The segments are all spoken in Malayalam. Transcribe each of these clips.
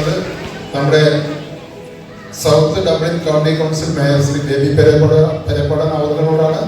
പറയുന്നത് നമ്മുടെ South Dublin County Council mayor Shri Baby പെരേപ്പട Perepadan അവതരണോടാണ്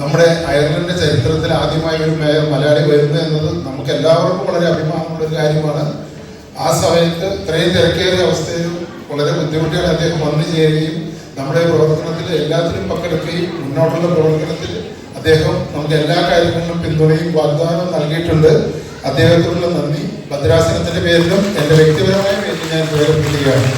നമ്മുടെ അയർലൻഡിന്റെ ചരിത്രത്തിൽ ആദ്യമായി ഒരു മേയർ മലയാളി വരുന്നു എന്നത് നമുക്ക് എല്ലാവർക്കും വളരെ അഭിമാനമുള്ള ഒരു കാര്യമാണ്. ആ സമയത്ത് ഇത്രയും തിരക്കേറിയ അവസ്ഥയിലും വളരെ ബുദ്ധിമുട്ടിയാണ് അദ്ദേഹം വന്നു ചേരുകയും നമ്മുടെ പ്രവർത്തനത്തിൽ എല്ലാത്തിനും പങ്കെടുക്കുകയും മുന്നോട്ടുള്ള പ്രവർത്തനത്തിൽ അദ്ദേഹം നമുക്ക് എല്ലാ കാര്യങ്ങളിലും പിന്തുണയും വാഗ്ദാനവും നൽകിയിട്ടുണ്ട്. അദ്ദേഹത്തിനുള്ള നന്ദി. ഭദ്രാസനത്തിന്റെ പേരിലും എന്റെ വ്യക്തിപരമായ പേരിൽ ഞാൻ പ്രകടിപ്പിക്കുകയാണ്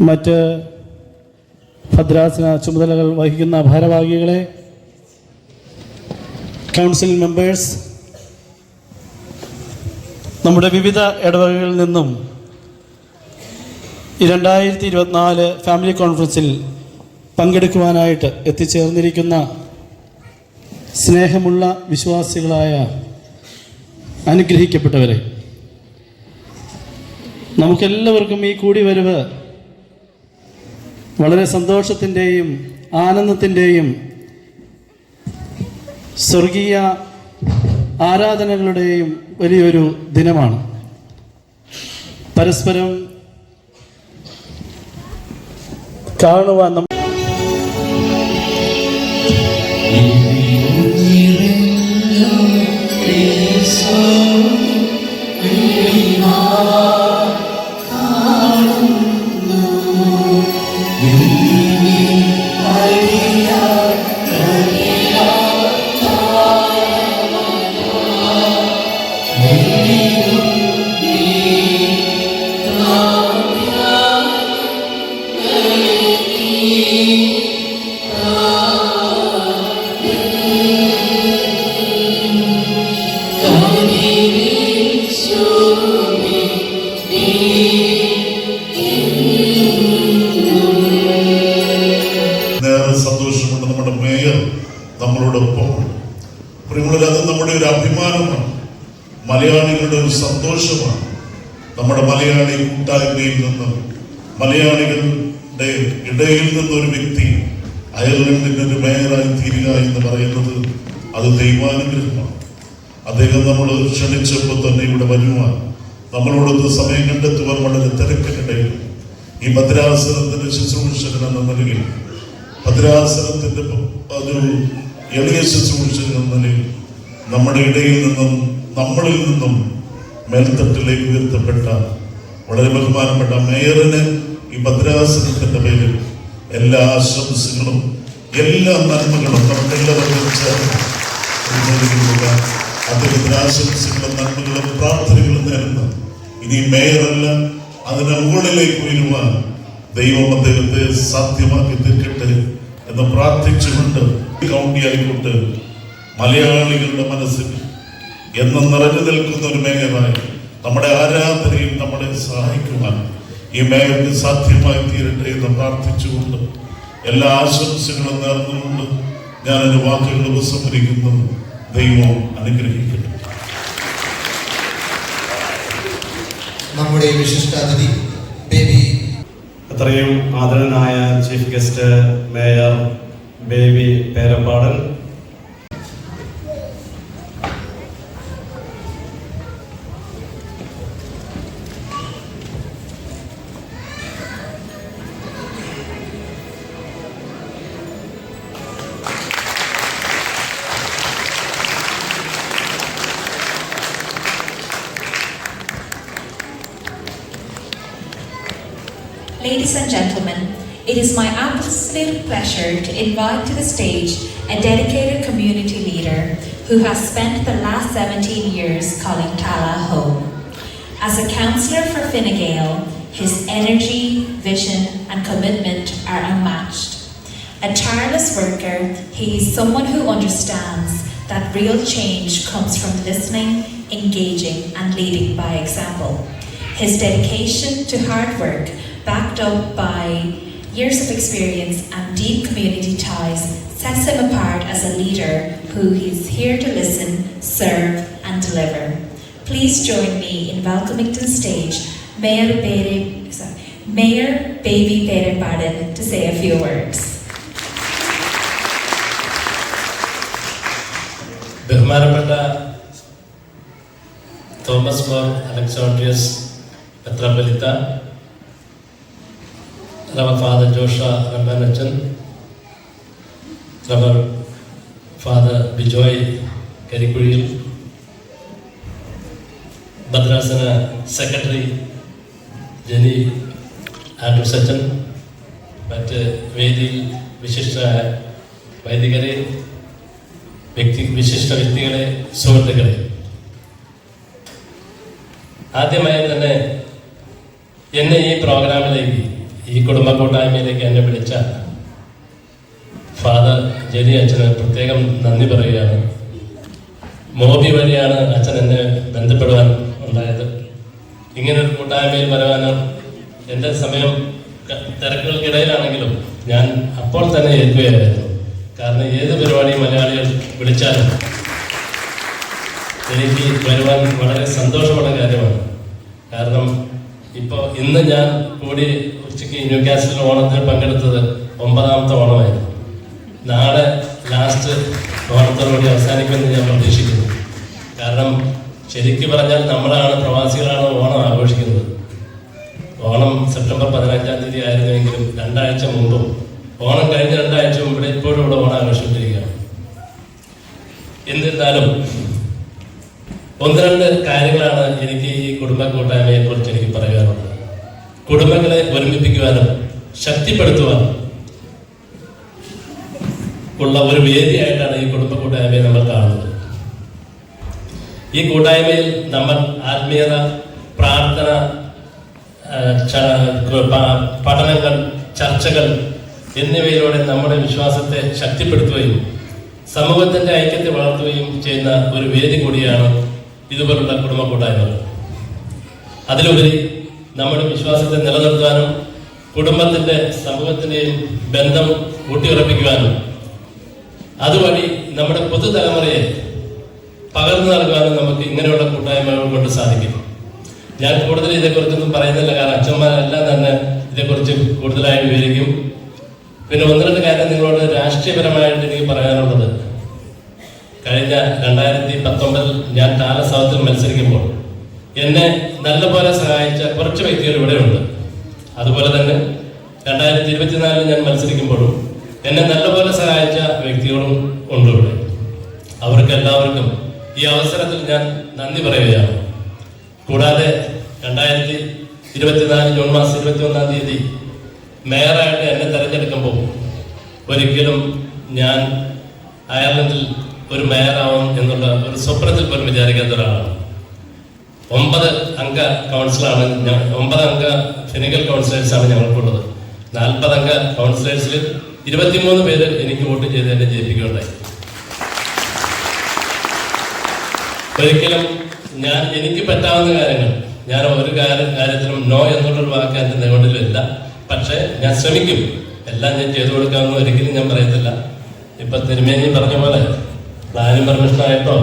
മറ്റ് ഭദ്രാസന ചുമതലകൾ വഹിക്കുന്ന ഭാരവാഹികളെ കൗൺസിൽ മെമ്പേഴ്സ് നമ്മുടെ വിവിധ ഇടവകകളിൽ നിന്നും രണ്ടായിരത്തി ഇരുപത്തിനാല് ഫാമിലി കോൺഫറൻസിൽ പങ്കെടുക്കുവാനായിട്ട് എത്തിച്ചേർന്നിരിക്കുന്ന സ്നേഹമുള്ള വിശ്വാസികളായ അനുഗ്രഹിക്കപ്പെട്ടവരെ നമുക്കെല്ലാവർക്കും ഈ കൂടി വരവ് വളരെ സന്തോഷത്തിന്റെയും ആനന്ദത്തിന്റെയും സ്വർഗീയ ആരാധനകളുടെയും വലിയൊരു ദിനമാണ്. പരസ്പരം കാണുവാൻ നമ്മ സന്തോഷമുണ്ട് നമ്മുടെ മേയർ നമ്മളോടൊപ്പമുണ്ട് പ്രിയമുള്ള അത് നമ്മുടെ ഒരു അഭിമാനമാണ്. മലയാളികളുടെ ഒരു സന്തോഷമാണ്. നമ്മുടെ മലയാളി കൂട്ടായ്മയിൽ നിന്ന് മലയാളികളുടെ ഇടയിൽ നിന്നൊരു വ്യക്തി അയർലൻഡിന്റെ ഒരു മേയറായി തീരുക എന്ന് പറയുന്നത് അത് ദൈവാനുഗ്രഹമാണ്. അദ്ദേഹം നമ്മൾ ക്ഷണിച്ചപ്പോൾ തന്നെ ഇവിടെ വരുവാൻ നമ്മളോടൊത്ത് സമയം കണ്ടെത്തുവാൻ വളരെ തിരക്കിനിടയിൽ ഈ മദ്രാസനത്തിന്റെ ശുശ്രൂഷകൻ എന്ന നിലയിൽ ഭദ്രാസനത്തിന്റെ ഒരു എളിയ ശുശ്രൂഷൻ എന്ന നിലയിൽ നമ്മുടെ ഇടയിൽ നിന്നും നമ്മളിൽ നിന്നും മേൽത്തട്ടിലേക്ക് ഉയർത്തപ്പെട്ട വളരെ ബഹുമാനപ്പെട്ട മേയറിന് ഈ ഭദ്രാസനത്തിന്റെ പേരിൽ എല്ലാ ആശംസകളും എല്ലാ നന്മകളും നമുക്കെല്ലാവർക്കും ചേർന്ന് നൽകിയിട്ടുള്ള അദ്ദേഹത്തിന് ആശംസകളും നന്മകളും പ്രാർത്ഥനകളും നേരുന്ന. ഇനി മേയറല്ല അതിന് മുകളിലേക്ക് ഉയരുവാൻ ദൈവം അദ്ദേഹത്തെ സാധ്യമാക്കി തീർക്കട്ടെ. എന്ന് പ്രാർത്ഥിച്ചുകൊണ്ട് കൗണ്ടിയായിക്കൊണ്ട് മലയാളികളുടെ മനസ്സിൽ എന്നും നിറഞ്ഞു നിൽക്കുന്ന ഒരു മേഖലയായി നമ്മുടെ ആരാധനയും നമ്മളെ സഹായിക്കുവാൻ ഈ മേഖലയ്ക്ക് സാധ്യമായി തീരട്ടെ എന്ന് പ്രാർത്ഥിച്ചുകൊണ്ട് എല്ലാ ആശംസകളും നേർന്നുകൊണ്ട് ഞാൻ എന്റെ വാക്കുകൾ ഉപസംഹരിക്കുന്നു. ദൈവം അനുഗ്രഹിക്കട്ടെ. നമ്മുടെ വിശിഷ്ടാതിഥി ബേബി അത്രയും ആദരനായ chief guest mayor Baby Perappadan Ladies and gentlemen, it is my absolute pleasure to invite to the stage a dedicated community leader who has spent the last 17 years calling Tala home. As a councillor for Fine his energy, vision, and commitment are unmatched. A tireless worker, he is someone who understands that real change comes from listening, engaging, and leading by example. His dedication to hard work, backed up by years of experience and deep community ties, sets him apart as a leader who is here to listen, serve, and deliver. Please join me in welcoming to the stage Mayor, Bere, sorry, Mayor Baby Bere Baden to say a few words. ബഹുമാനപ്പെട്ട തോമസ് മോർ അലക്സോണ്ട്രിയസ് മെത്രാപൊലിത്ത റവ ഫാദർ ജോഷ റമ്പാനച്ചൻ റവ ഫാദർ ബിജോയ് കരിക്കുഴിയിൽ ഭദ്രാസന സെക്രട്ടറി ജനി ആൻഡ്രു സച്ചൻ മറ്റ് വേദിയിൽ വിശിഷ്ട വൈദികരെ വ്യക്തി വിശിഷ്ട വ്യക്തികളെ സുഹൃത്തുക്കളെ. ആദ്യമായി തന്നെ എന്നെ ഈ പ്രോഗ്രാമിലേക്ക് ഈ കുടുംബ കൂട്ടായ്മയിലേക്ക് എന്നെ വിളിച്ച ഫാദർ ജെനി അച്ഛന് പ്രത്യേകം നന്ദി പറയുകയാണ്. മോബി വഴിയാണ് അച്ഛൻ എന്നെ ബന്ധപ്പെടുവാൻ ഉണ്ടായത്. ഇങ്ങനെ ഒരു കൂട്ടായ്മയിൽ വരവാനും എന്റെ സമയം തിരക്കുകൾക്കിടയിലാണെങ്കിലും ഞാൻ അപ്പോൾ തന്നെ ഏൽക്കുകയായിരുന്നു. കാരണം ഏത് പരിപാടി മലയാളികൾ വിളിച്ചാലും എനിക്ക് വരുവാൻ വളരെ സന്തോഷമുള്ള കാര്യമാണ്. കാരണം ഇപ്പോൾ ഇന്ന് ഞാൻ കൂടി ഉച്ചയ്ക്ക് ന്യൂ കാസിൽ ഓണത്തിന് പങ്കെടുത്തത് ഒമ്പതാമത്തെ ഓണമായിരുന്നു. നാളെ ലാസ്റ്റ് ഓണത്തോടുകൂടി അവസാനിക്കുമെന്ന് ഞാൻ പ്രതീക്ഷിക്കുന്നു. കാരണം ശരിക്കും പറഞ്ഞാൽ നമ്മളാണ് പ്രവാസികളാണ് ഓണം ആഘോഷിക്കുന്നത്. ഓണം സെപ്റ്റംബർ പതിനഞ്ചാം തീയതി ആയിരുന്നുവെങ്കിലും രണ്ടാഴ്ച മുമ്പും ഓണം കഴിഞ്ഞ രണ്ടാഴ്ച മുമ്പ് ഇപ്പോഴും ഇവിടെ ഓണം ആഘോഷിച്ചിരിക്കുകയാണ് എന്നിരുന്നാലും ഒന്ന് രണ്ട് കാര്യങ്ങളാണ് എനിക്ക് ഈ കുടുംബ കൂട്ടായ്മയെ കുറിച്ച് കുടുംബങ്ങളെ ഒരുമിപ്പിക്കുവാനും ശക്തിപ്പെടുത്തുവാനും ഉള്ള ഒരു വേദിയായിട്ടാണ് ഈ കുടുംബ കൂട്ടായ്മയെ നമ്മൾ കാണുന്നത്. ഈ കൂട്ടായ്മയിൽ നമ്മൾ ആത്മീയത പ്രാർത്ഥന പഠനങ്ങൾ ചർച്ചകൾ എന്നിവയിലൂടെ നമ്മുടെ വിശ്വാസത്തെ ശക്തിപ്പെടുത്തുകയും സമൂഹത്തിന്റെ ഐക്യത്തെ വളർത്തുകയും ചെയ്യുന്ന ഒരു വേദി കൂടിയാണ് ഇതുപോലുള്ള കുടുംബ കൂട്ടായ്മകൾ. അതിലുപരി നമ്മുടെ വിശ്വാസത്തെ നിലനിർത്താനും കുടുംബത്തിന്റെ സമൂഹത്തിന്റെയും ബന്ധം ഊട്ടിയുറപ്പിക്കുവാനും. അതുവഴി നമ്മുടെ പുതുതലമുറയെ പകർന്നു നൽകാനും നമുക്ക് ഇങ്ങനെയുള്ള കൂട്ടായ്മകൾ കൊണ്ട് സാധിക്കും. ഞാൻ കൂടുതൽ ഇതേക്കുറിച്ചൊന്നും പറയുന്നില്ല കാരണം അച്ഛന്മാരെല്ലാം തന്നെ ഇതേക്കുറിച്ച് കൂടുതലായി വിവരിക്കും. പിന്നെ ഒന്ന് രണ്ട് കാര്യം നിങ്ങളോട് രാഷ്ട്രീയപരമായിട്ട് എനിക്ക് പറയാനുള്ളത്. കഴിഞ്ഞ രണ്ടായിരത്തി പത്തൊമ്പതിൽ ഞാൻ താല സൗത്തിൽ മത്സരിക്കുമ്പോൾ എന്നെ നല്ലപോലെ സഹായിച്ച കുറച്ച് വ്യക്തികൾ ഇവിടെയുണ്ട് അതുപോലെ തന്നെ രണ്ടായിരത്തി ഇരുപത്തിനാലിൽ ഞാൻ മത്സരിക്കുമ്പോഴും എന്നെ നല്ലപോലെ സഹായിച്ച വ്യക്തികളും ഉണ്ട് ഇവിടെ. അവർക്ക് എല്ലാവർക്കും ഈ അവസരത്തിൽ ഞാൻ നന്ദി പറയുകയാണ്. കൂടാതെ രണ്ടായിരത്തി ഇരുപത്തിനാല് ജൂൺ മാസം ഇരുപത്തി ഒന്നാം തീയതി മേയറായിട്ട് എന്നെ തെരഞ്ഞെടുക്കുമ്പോൾ ഒരിക്കലും ഞാൻ അയർലൻഡിൽ ഒരു മേയറാവും എന്നുള്ള ഒരു സ്വപ്നത്തിൽ പോലും വിചാരിക്കാത്ത ഒരാളാണ്. ഒമ്പത് അംഗ കൗൺസിലാണ് ഒമ്പത് അംഗ ഫിനിക്കൽ കൗൺസിലേഴ്സാണ് ഞങ്ങൾക്കുള്ളത്. നാൽപ്പത് അംഗ കൗൺസിലേഴ്സിൽ ഇരുപത്തിമൂന്ന് പേര് എനിക്ക് വോട്ട് ചെയ്ത് എന്നെ ജയിപ്പിക്കുകയുണ്ടായി. ഒരിക്കലും ഞാൻ എനിക്ക് പറ്റാവുന്ന കാര്യങ്ങൾ. ഞാൻ ഒരു കാര്യം കാര്യത്തിലും നോ എന്നുള്ളൊരു വാക്ക് എന്റെ നിലവിലില്ല പക്ഷേ ഞാൻ ശ്രമിക്കും. എല്ലാം ഞാൻ ചെയ്തു കൊടുക്കാമെന്ന് ഒരിക്കലും ഞാൻ പറയത്തില്ല. ഇപ്പൊ തിരുമേനി പറഞ്ഞ പോലെ പ്ലാനിംഗ് പെർമിഷനായിട്ടോ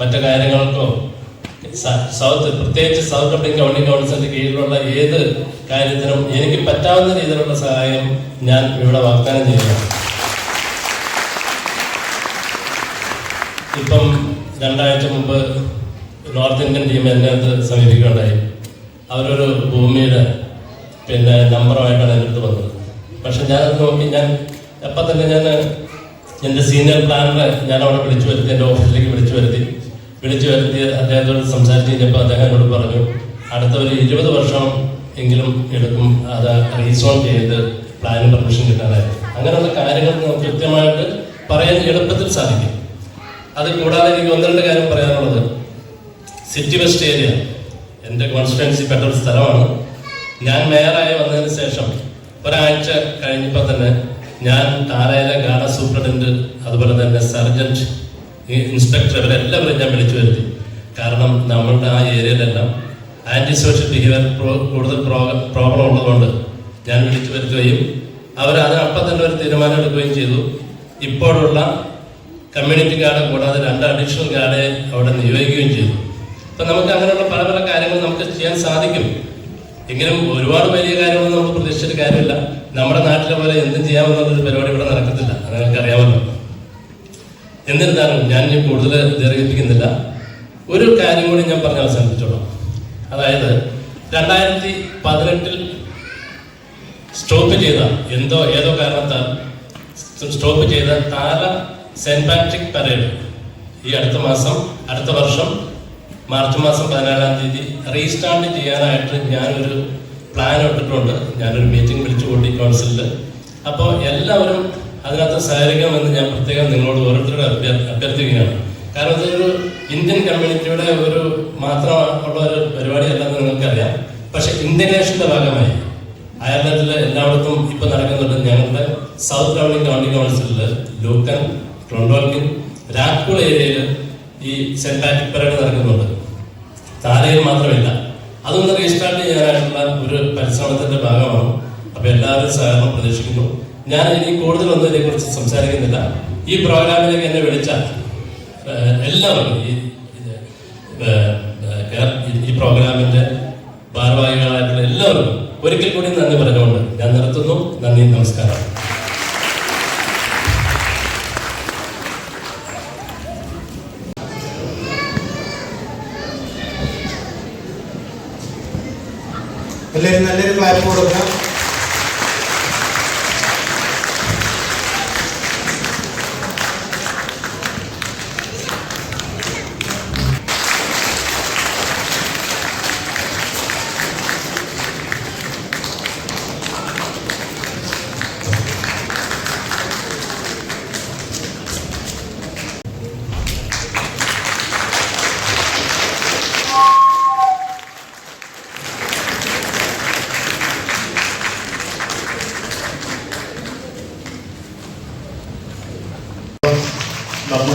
മറ്റു കാര്യങ്ങൾക്കോ സൗത്ത് പ്രത്യേകിച്ച് സൗത്ത് ഇന്ത്യൻ ഗവൺമെന്റ് കൗൺസിലിന്റെ കീഴിലുള്ള ഏത് കാര്യത്തിനും എനിക്ക് പറ്റാവുന്ന രീതിയിലുള്ള സഹായം ഞാൻ ഇവിടെ വാഗ്ദാനം ചെയ്യുന്നു. ഇപ്പം രണ്ടാഴ്ച മുമ്പ് നോർത്ത് ഇന്ത്യൻ ടീം എന്നെ അത് സമീപിക്കുകയുണ്ടായി. അവരൊരു ഭൂമിയുടെ പിന്നെ നമ്പറുമായിട്ടാണ് എന്റെ അടുത്ത് വന്നത്. പക്ഷെ ഞാൻ നോക്കി ഞാൻ അപ്പം തന്നെ ഞാൻ എന്റെ സീനിയർ പ്ലാനറെ ഞാൻ അവിടെ വിളിച്ചു വരുത്തി എന്റെ ഓഫീസിലേക്ക് വിളിച്ചു വരുത്തി. വിളിച്ചു വരുത്തി അദ്ദേഹത്തോട് സംസാരിച്ച് കഴിഞ്ഞപ്പോൾ അദ്ദേഹം എന്നോട് പറഞ്ഞു അടുത്ത ഒരു ഇരുപത് വർഷം എങ്കിലും എടുക്കും അത് റീസോൺ ചെയ്ത് പ്ലാനിങ് പെർമിഷൻ കിട്ടാനായിരുന്നു അങ്ങനെയുള്ള കാര്യങ്ങൾ കൃത്യമായിട്ട് പറയാൻ എളുപ്പത്തിൽ സാധിക്കും. അത് കൂടാതെ എനിക്ക് ഒന്ന് രണ്ട് കാര്യം പറയാനുള്ളത്. സിറ്റി വെസ്റ്റ് ഏരിയ എന്റെ കോൺസ്റ്റിറ്റൻസി പെട്ട ഒരു സ്ഥലമാണ്. ഞാൻ മേയറായി വന്നതിന് ശേഷം ഒരാഴ്ച കഴിഞ്ഞപ്പോൾ തന്നെ ഞാൻ താരയിലെ ഗാഡ സൂപ്രണ്ടന്റ് അതുപോലെ തന്നെ സർജന്റ് ഇൻസ്പെക്ടർ ഇവരെല്ലാവരും ഞാൻ വിളിച്ചു വരുത്തി. കാരണം നമ്മളുടെ ആ ഏരിയയിലെല്ലാം ആന്റി സോഷ്യൽ ബിഹേവിയർ കൂടുതൽ പ്രോബ്ലം ഉള്ളതുകൊണ്ട് ഞാൻ വിളിച്ചു വരുത്തുകയും അവർ അപ്പം തന്നെ ഒരു തീരുമാനം എടുക്കുകയും ചെയ്തു. ഇപ്പോഴുള്ള കമ്മ്യൂണിറ്റി ഗാർഡ് കൂടാതെ രണ്ട് അഡീഷണൽ ഗാർഡെ അവിടെ നിയോഗിക്കുകയും ചെയ്തു. അപ്പം നമുക്ക് അങ്ങനെയുള്ള പല പല കാര്യങ്ങൾ നമുക്ക് ചെയ്യാൻ സാധിക്കും. എങ്കിലും ഒരുപാട് വലിയ കാര്യങ്ങളൊന്നും നമുക്ക് പ്രതീക്ഷിച്ചിട്ട് കാര്യമില്ല. നമ്മുടെ നാട്ടിലെ പോലെ എന്തും ചെയ്യാമെന്നുള്ളൊരു പരിപാടി ഇവിടെ നടക്കത്തില്ല. അത് നിങ്ങൾക്ക് അറിയാമല്ലോ എന്നിരുന്നാലും ഞാൻ ഇനി കൂടുതൽ ദീർഘിപ്പിക്കുന്നില്ല. ഒരു കാര്യം കൂടി ഞാൻ പറഞ്ഞ് അവസാനിപ്പിച്ചോളാം. അതായത് രണ്ടായിരത്തി പതിനെട്ടിൽ സ്റ്റോപ്പ് ചെയ്ത എന്തോ ഏതോ കാരണത്താൽ സ്റ്റോപ്പ് ചെയ്ത താര സെന്റ് പാട്രിക് പരേഡ്. ഈ അടുത്ത മാസം അടുത്ത വർഷം മാർച്ച് മാസം പതിനാലാം തീയതി റീസ്റ്റാർട്ട് ചെയ്യാനായിട്ട് ഞാനൊരു പ്ലാൻ ഇട്ടിട്ടുണ്ട്. ഞാനൊരു മീറ്റിംഗ് വിളിച്ചു കൂട്ടി കൗൺസിലിൽ അപ്പോൾ എല്ലാവരും അതിനകത്ത് സഹകരിക്കണമെന്ന് ഞാൻ പ്രത്യേകം നിങ്ങളോട് ഓരോരുത്തരോട് അഭ്യ- അഭ്യർത്ഥിക്കുകയാണ്. കാരണം ഇതൊരു ഇന്ത്യൻ കമ്മ്യൂണിറ്റിയുടെ ഒരു മാത്രമുള്ള ഒരു പരിപാടിയല്ലെന്ന് നിങ്ങൾക്കറിയാം. പക്ഷെ ഇന്ത്യനേഷന്റെ ഭാഗമായി അയർലൻഡിൽ എല്ലായിടത്തും ഇപ്പൊ നടക്കുന്നുണ്ട് ഞങ്ങളുടെ സൗത്ത് ഗവൺമെന്റ് കൗണ്ടി കൗൺസിലിൽ ലൂക്കൻ ക്ലോണ്ടോൽക്കിൻ രാഗ്പൂൾ ഏരിയയിൽ ഈ സെന്റ് പാട്രിക് പരേഡ് നടക്കുന്നുണ്ട്. താരയിൽ മാത്രമില്ല. അതൊന്ന് റീസ്റ്റാർട്ട് ചെയ്യാനായിട്ടുള്ള ഒരു പരിശ്രമത്തിന്റെ ഭാഗമാണ്. അപ്പൊ എല്ലാവരും സഹകരണം പ്രതീക്ഷിക്കുന്നു. ഞാൻ ഇനി കൂടുതലൊന്നും ഇതിനെക്കുറിച്ച് സംസാരിക്കുന്നില്ല. ഈ പ്രോഗ്രാമിലേക്ക് എന്നെ വിളിച്ച എല്ലാവരും ഈ ഈ- പ്രോഗ്രാമിന്റെ ഭാരവാഹികളായിട്ടുള്ള എല്ലാവർക്കും ഒരിക്കൽ കൂടി നന്ദി പറഞ്ഞുകൊണ്ട് ഞാൻ നിർത്തുന്നു. നന്ദി നമസ്കാരം. എല്ലാവരും നല്ലൊരു ക്ലാപ്പ് കൊടുക്കാം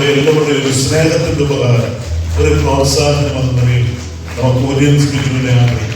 നമ്മുടെ എല്ലാവരുടെയും ഒരു സ്നേഹത്തിന്റെ ഉപകാരം ഒരു പ്രോത്സാഹനം എന്ന നിലയിൽ നമുക്ക് ഓഡിയൻസ് ആഗ്രഹിക്കാം